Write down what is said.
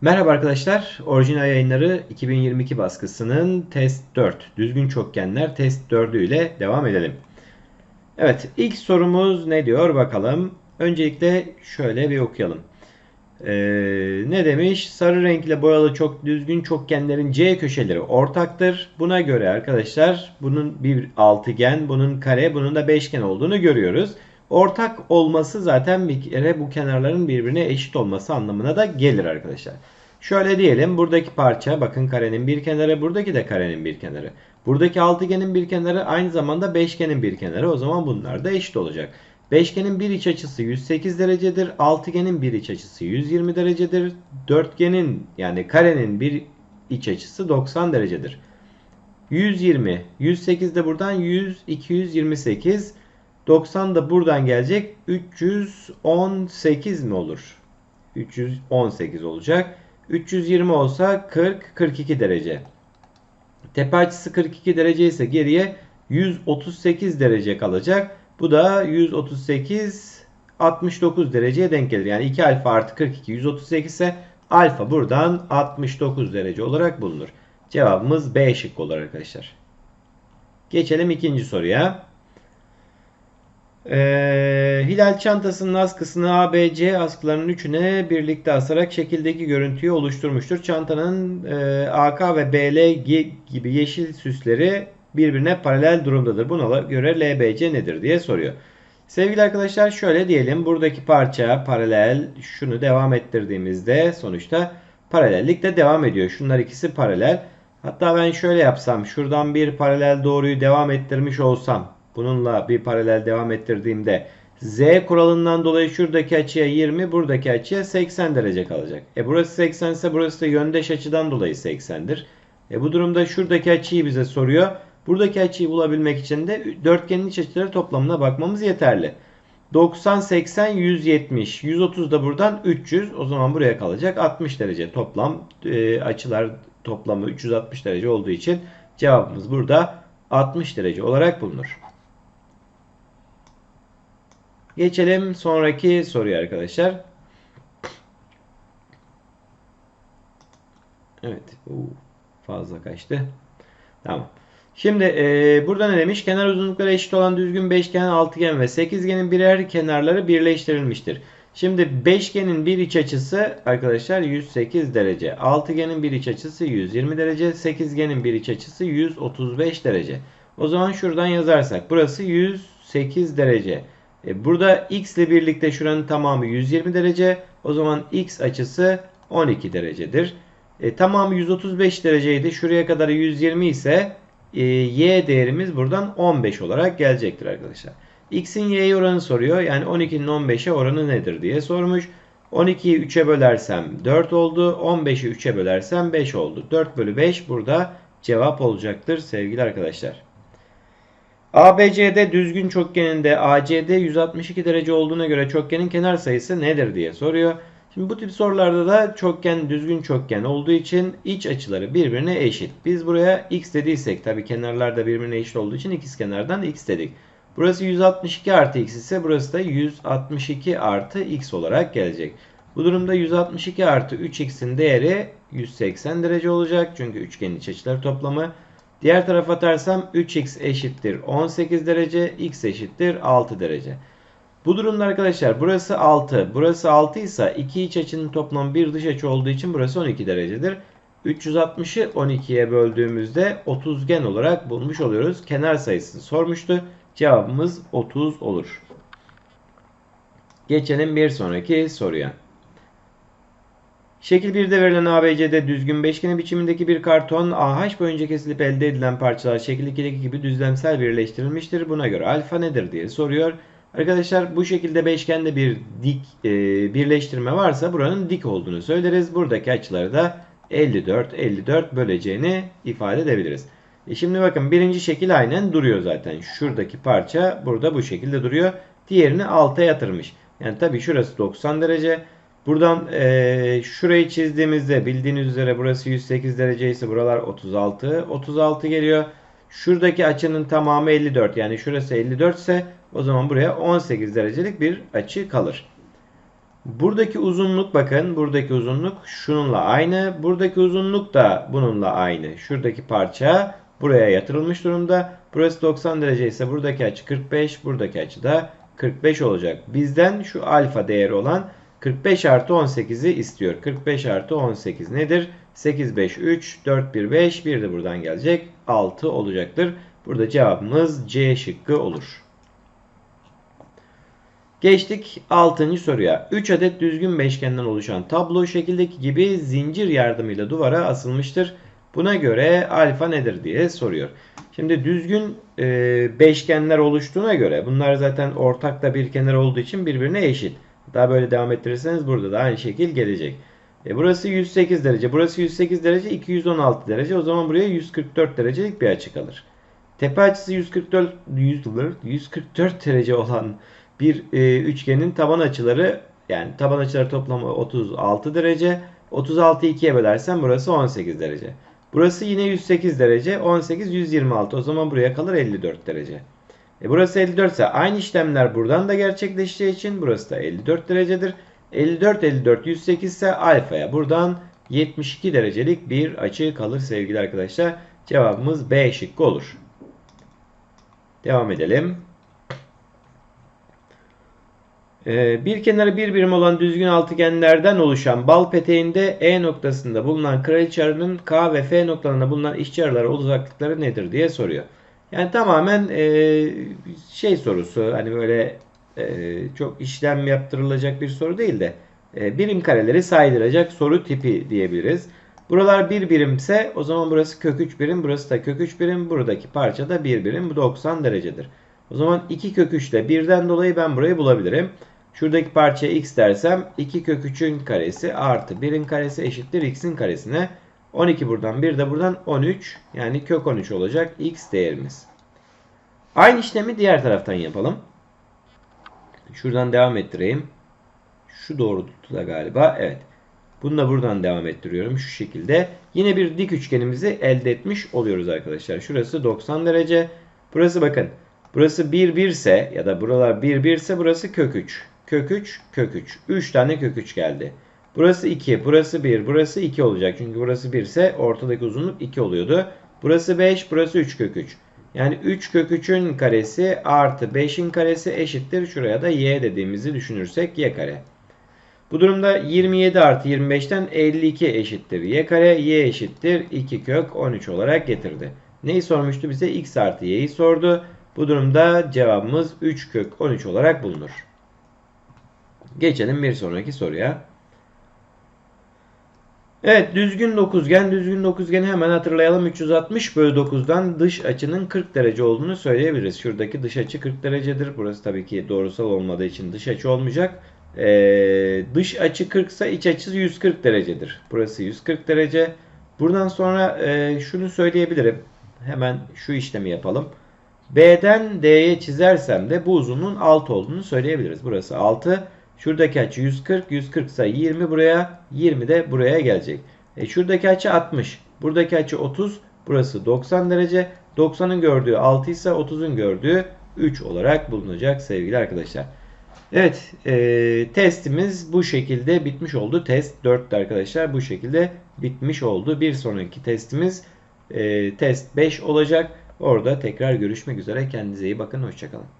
Merhaba arkadaşlar. Orijinal yayınları 2022 baskısının test 4, düzgün çokgenler test 4'ü ile devam edelim. Evet, ilk sorumuz ne diyor bakalım. Öncelikle şöyle bir okuyalım. Ee, ne demiş? Sarı renkle boyalı çok düzgün çokgenlerin C köşeleri ortaktır. Buna göre arkadaşlar bunun bir altıgen, bunun kare, bunun da beşgen olduğunu görüyoruz. Ortak olması zaten bir kere bu kenarların birbirine eşit olması anlamına da gelir arkadaşlar. Şöyle diyelim buradaki parça bakın karenin bir kenarı buradaki de karenin bir kenarı. Buradaki altıgenin bir kenarı aynı zamanda beşgenin bir kenarı o zaman bunlar da eşit olacak. Beşgenin bir iç açısı 108 derecedir. Altıgenin bir iç açısı 120 derecedir. Dörtgenin yani karenin bir iç açısı 90 derecedir. 120, 108 de buradan 100, 228, 90 da buradan gelecek. 318 mi olur? 318 olacak. 320 olsa 40, 42 derece. Tepe açısı 42 derece ise geriye 138 derece kalacak. Bu da 138 69 dereceye denk gelir. Yani 2 alfa artı 42 138 ise alfa buradan 69 derece olarak bulunur. Cevabımız B şıkkı olur arkadaşlar. Geçelim ikinci soruya. Ee, Hilal çantasının askısını A, B, C askılarının üçüne birlikte asarak şekildeki görüntüyü oluşturmuştur. Çantanın e, AK ve BL gibi yeşil süsleri birbirine paralel durumdadır. Buna göre LBC nedir diye soruyor. Sevgili arkadaşlar şöyle diyelim. Buradaki parça paralel şunu devam ettirdiğimizde sonuçta paralellik de devam ediyor. Şunlar ikisi paralel. Hatta ben şöyle yapsam şuradan bir paralel doğruyu devam ettirmiş olsam bununla bir paralel devam ettirdiğimde Z kuralından dolayı şuradaki açıya 20, buradaki açıya 80 derece kalacak. E burası 80 ise burası da yöndeş açıdan dolayı 80'dir. E bu durumda şuradaki açıyı bize soruyor. Buradaki açıyı bulabilmek için de dörtgenin iç açıları toplamına bakmamız yeterli. 90, 80, 170. 130 da buradan 300. O zaman buraya kalacak 60 derece toplam e, açılar toplamı 360 derece olduğu için cevabımız burada 60 derece olarak bulunur. Geçelim sonraki soruya arkadaşlar. Evet. Fazla kaçtı. Tamam. Şimdi e, burada ne demiş? Kenar uzunlukları eşit olan düzgün beşgen, altıgen ve sekizgenin birer kenarları birleştirilmiştir. Şimdi beşgenin bir iç açısı arkadaşlar 108 derece. Altıgenin bir iç açısı 120 derece. Sekizgenin bir iç açısı 135 derece. O zaman şuradan yazarsak burası 108 derece. E, burada x ile birlikte şuranın tamamı 120 derece. O zaman x açısı 12 derecedir. E, tamamı 135 dereceydi. Şuraya kadar 120 ise e, y değerimiz buradan 15 olarak gelecektir arkadaşlar. x'in y'ye oranı soruyor. Yani 12'nin 15'e oranı nedir diye sormuş. 12'yi 3'e bölersem 4 oldu. 15'i 3'e bölersem 5 oldu. 4 bölü 5 burada cevap olacaktır sevgili arkadaşlar. ABCD düzgün çokgeninde ACD 162 derece olduğuna göre çokgenin kenar sayısı nedir diye soruyor. Şimdi bu tip sorularda da çokgen düzgün çokgen olduğu için iç açıları birbirine eşit. Biz buraya x dediysek tabi kenarlar da birbirine eşit olduğu için ikiz kenardan x dedik. Burası 162 artı x ise burası da 162 artı x olarak gelecek. Bu durumda 162 artı 3x'in değeri 180 derece olacak. Çünkü üçgenin iç açıları toplamı. Diğer tarafa atarsam 3x eşittir 18 derece, x eşittir 6 derece. Bu durumda arkadaşlar burası 6, burası 6 ise iki iç açının toplamı bir dış açı olduğu için burası 12 derecedir. 360'ı 12'ye böldüğümüzde 30gen olarak bulmuş oluyoruz. Kenar sayısını sormuştu. Cevabımız 30 olur. Geçelim bir sonraki soruya. Şekil 1'de verilen ABC'de düzgün beşgeni biçimindeki bir karton AH boyunca kesilip elde edilen parçalar şekil 2'deki gibi düzlemsel birleştirilmiştir. Buna göre alfa nedir diye soruyor. Arkadaşlar bu şekilde beşgende bir dik e, birleştirme varsa buranın dik olduğunu söyleriz. Buradaki açıları da 54 54 böleceğini ifade edebiliriz. E şimdi bakın birinci şekil aynen duruyor zaten. Şuradaki parça burada bu şekilde duruyor. Diğerini alta yatırmış. Yani tabii şurası 90 derece. Buradan e, şurayı çizdiğimizde bildiğiniz üzere burası 108 derece ise buralar 36. 36 geliyor. Şuradaki açının tamamı 54. Yani şurası 54 ise o zaman buraya 18 derecelik bir açı kalır. Buradaki uzunluk bakın buradaki uzunluk şununla aynı. Buradaki uzunluk da bununla aynı. Şuradaki parça buraya yatırılmış durumda. Burası 90 derece ise buradaki açı 45. Buradaki açı da 45 olacak. Bizden şu alfa değeri olan 45 artı 18'i istiyor. 45 artı 18 nedir? 8, 5, 3, 4, 1, 5. Bir de buradan gelecek. 6 olacaktır. Burada cevabımız C şıkkı olur. Geçtik 6. soruya. 3 adet düzgün beşgenden oluşan tablo şekildeki gibi zincir yardımıyla duvara asılmıştır. Buna göre alfa nedir diye soruyor. Şimdi düzgün e, beşgenler oluştuğuna göre bunlar zaten ortakta bir kenar olduğu için birbirine eşit. Daha böyle devam ettirirseniz burada da aynı şekil gelecek. E, burası 108 derece, burası 108 derece, 216 derece. O zaman buraya 144 derecelik bir açı kalır. Tepe açısı 144 144 derece olan bir e, üçgenin taban açıları yani taban açıları toplamı 36 derece. 36'yı 2'ye bölersen burası 18 derece. Burası yine 108 derece. 18 126. O zaman buraya kalır 54 derece. E burası 54 ise aynı işlemler buradan da gerçekleşeceği için burası da 54 derecedir. 54 54 108 ise alfaya buradan 72 derecelik bir açı kalır sevgili arkadaşlar. Cevabımız B şıkkı olur. Devam edelim. Ee, bir kenarı bir birim olan düzgün altıgenlerden oluşan bal peteğinde E noktasında bulunan kraliçe arının K ve F noktalarında bulunan işçi araları uzaklıkları nedir diye soruyor. Yani tamamen e, şey sorusu hani böyle e, çok işlem yaptırılacak bir soru değil de e, birim kareleri saydıracak soru tipi diyebiliriz. Buralar bir birimse o zaman burası kök 3 birim, burası da kök 3 birim, buradaki parça da 1 birim. Bu 90 derecedir. O zaman 2 kök 3 ile 1'den dolayı ben burayı bulabilirim. Şuradaki parçaya x dersem 2 kök 3'ün karesi artı 1'in karesi eşittir x'in karesine. 12 buradan 1 de buradan 13 yani kök 13 olacak x değerimiz. Aynı işlemi diğer taraftan yapalım. Şuradan devam ettireyim. Şu doğrultuda galiba. Evet. Bunu da buradan devam ettiriyorum şu şekilde. Yine bir dik üçgenimizi elde etmiş oluyoruz arkadaşlar. Şurası 90 derece. Burası bakın. Burası 1 1 ise ya da buralar 1 1 ise burası kök 3. Kök 3, kök 3. 3 tane kök 3 geldi. Burası 2, burası 1, burası 2 olacak. Çünkü burası 1 ise ortadaki uzunluk 2 oluyordu. Burası 5, burası 3 kök 3. Yani 3 kök 3'ün karesi artı 5'in karesi eşittir. Şuraya da y dediğimizi düşünürsek y kare. Bu durumda 27 artı 25'ten 52 eşittir y kare. y eşittir 2 kök 13 olarak getirdi. Neyi sormuştu bize? x artı y'yi sordu. Bu durumda cevabımız 3 kök 13 olarak bulunur. Geçelim bir sonraki soruya. Evet düzgün dokuzgen. Düzgün dokuzgeni hemen hatırlayalım. 360 bölü 9'dan dış açının 40 derece olduğunu söyleyebiliriz. Şuradaki dış açı 40 derecedir. Burası tabii ki doğrusal olmadığı için dış açı olmayacak. Ee, dış açı 40 ise iç açı 140 derecedir. Burası 140 derece. Buradan sonra e, şunu söyleyebilirim. Hemen şu işlemi yapalım. B'den D'ye çizersem de bu uzunluğun 6 olduğunu söyleyebiliriz. Burası 6. Şuradaki açı 140. 140 ise 20 buraya. 20 de buraya gelecek. E şuradaki açı 60. Buradaki açı 30. Burası 90 derece. 90'ın gördüğü 6 ise 30'un gördüğü 3 olarak bulunacak sevgili arkadaşlar. Evet e, testimiz bu şekilde bitmiş oldu. Test 4'te arkadaşlar bu şekilde bitmiş oldu. Bir sonraki testimiz e, test 5 olacak. Orada tekrar görüşmek üzere. Kendinize iyi bakın. Hoşçakalın.